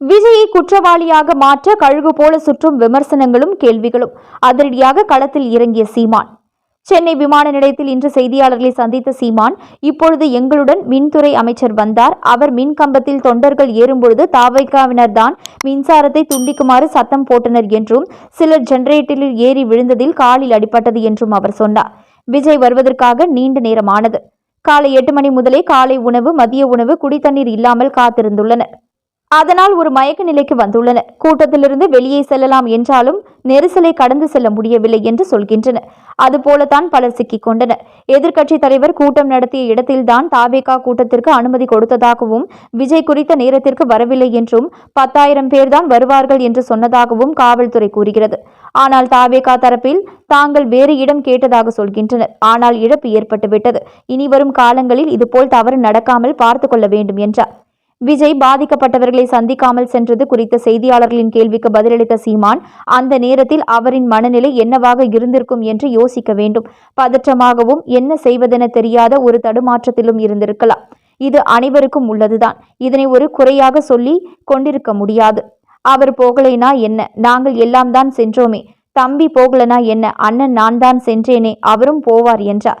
விஜயை குற்றவாளியாக மாற்ற கழுகு போல சுற்றும் விமர்சனங்களும் கேள்விகளும். அதிரடியாக களத்தில் இறங்கிய சீமான். சென்னை விமான நிலையத்தில் இன்று செய்தியாளர்களை சந்தித்த சீமான் இப்பொழுது எங்களுடன் மின்துறை அமைச்சர் வந்தார். அவர் மின் கம்பத்தில் தொண்டர்கள் ஏறும்பொழுது தாவைக்காவினர் தான் மின்சாரத்தை துண்டிக்குமாறு சத்தம் போட்டனர் என்றும் சிலர் ஜெனரேட்டரில் ஏறி விழுந்ததில் காலில் அடிபட்டது என்றும் அவர் சொன்னார். விஜய் வருவதற்காக நீண்ட நேரமானது. காலை எட்டு மணி முதலே காலை உணவு மதிய உணவு குடித்தண்ணீர் இல்லாமல் காத்திருந்துள்ளனர். அதனால் ஒரு மயக்க நிலைக்கு வந்துள்ளனர். கூட்டத்திலிருந்து வெளியே செல்லலாம் என்றாலும் நெரிசலை கடந்து செல்ல முடியவில்லை என்று சொல்கின்றனர். அதுபோலத்தான் பலர் சிக்கிக் கொண்டனர். எதிர்க்கட்சித் தலைவர் கூட்டம் நடத்திய இடத்தில்தான் தாவேகா கூட்டத்திற்கு அனுமதி கொடுத்ததாகவும் விஜய் குறித்த நேரத்திற்கு வரவில்லை என்றும் பத்தாயிரம் பேர்தான் வருவார்கள் என்று சொன்னதாகவும் காவல்துறை கூறுகிறது. ஆனால் தாவேகா தரப்பில் தாங்கள் வேறு இடம் கேட்டதாக சொல்கின்றனர். ஆனால் இழப்பு ஏற்பட்டுவிட்டது. இனி வரும் காலங்களில் இதுபோல் தவறு நடக்காமல் பார்த்து கொள்ள வேண்டும் என்றார். விஜய் பாதிக்கப்பட்டவர்களை சந்திக்காமல் சென்றது குறித்த செய்தியாளர்களின் கேள்விக்கு பதிலளித்த சீமான் அந்த நேரத்தில் அவரின் மனநிலை என்னவாக இருந்திருக்கும் என்று யோசிக்க வேண்டும். பதற்றமாகவும் என்ன செய்வதென தெரியாத ஒரு தடுமாற்றத்திலும் இருந்திருக்கலாம். இது அனைவருக்கும் உள்ளதுதான். இதனை ஒரு குறையாக சொல்லி கொண்டிருக்க முடியாது. அவர் போகலைனா என்ன? நாங்கள் எல்லாம் தான் சென்றோமே. தம்பி போகலனா என்ன? அண்ணன் நான் தான் சென்றேனே. அவரும் போவார் என்றார்.